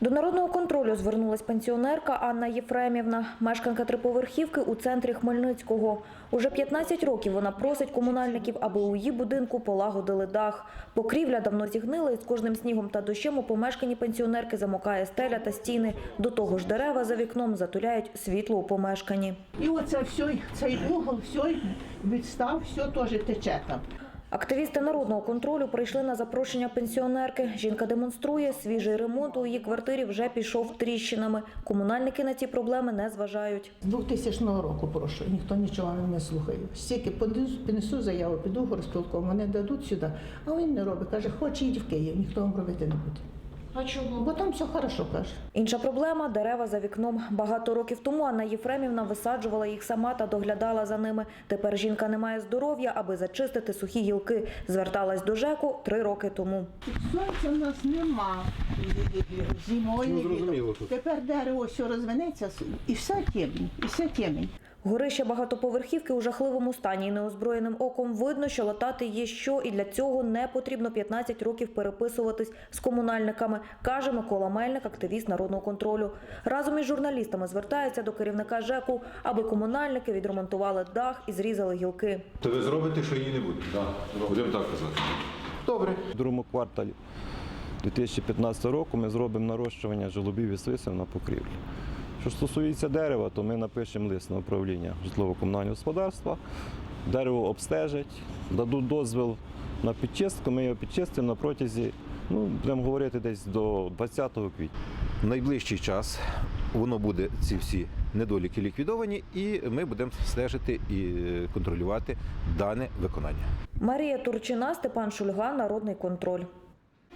До народного контролю звернулась пенсіонерка Анна Єфремівна, мешканка триповерхівки у центрі Хмельницького. Уже 15 років вона просить комунальників, аби у її будинку полагодили дах. Покрівля давно зігнила і з кожним снігом та дощем у помешканні пенсіонерки замокає стеля та стіни. До того ж дерева за вікном затуляють світло у помешканні. І оце все, цей угол, все відстав, все теж тече там. Активісти народного контролю прийшли на запрошення пенсіонерки. Жінка демонструє, свіжий ремонт у її квартирі вже пішов тріщинами. Комунальники на ці проблеми не зважають. З 2000 року прошу, ніхто нічого не слухає. Стільки понесу- заяву, піду в горосполком, вони дадуть сюди, а він не робить. Каже, хоче йти в Київ, ніхто вам робити не буде. А чому? Бо там все хорошо, каже. Інша проблема дерева за вікном. Багато років тому Анна Єфремівна висаджувала їх сама та доглядала за ними. Тепер жінка не має здоров'я, аби зачистити сухі гілки. Зверталась до ЖЕКу три роки тому. Сонця в нас нема зимою. Ну, зрозуміло. Тепер дерево все розвинеться і все темінь, і все темінь. Горище багатоповерхівки у жахливому стані. І неозброєним оком видно, що латати є що, і для цього не потрібно 15 років переписуватись з комунальниками, каже Микола Мельник, активіст народного контролю. Разом із журналістами звертається до керівника ЖЕКу, аби комунальники відремонтували дах і зрізали гілки. То ви зробите, що її не буде? Так. Будемо так казати. Добре. В другому кварталі 2015 року ми зробимо нарощування жолобів і сисів на покрівлі. Що стосується дерева, то ми напишемо лист на управління житлово-комунального господарства, дерево обстежать, дадуть дозвіл на підчистку, ми його підчистимо на протязі, ну, будемо говорити, десь до 20 квітня. В найближчий час воно буде ці всі недоліки ліквідовані, і ми будемо стежити і е, контролювати дане виконання. Марія Турчина, Степан Шульга, Народний контроль.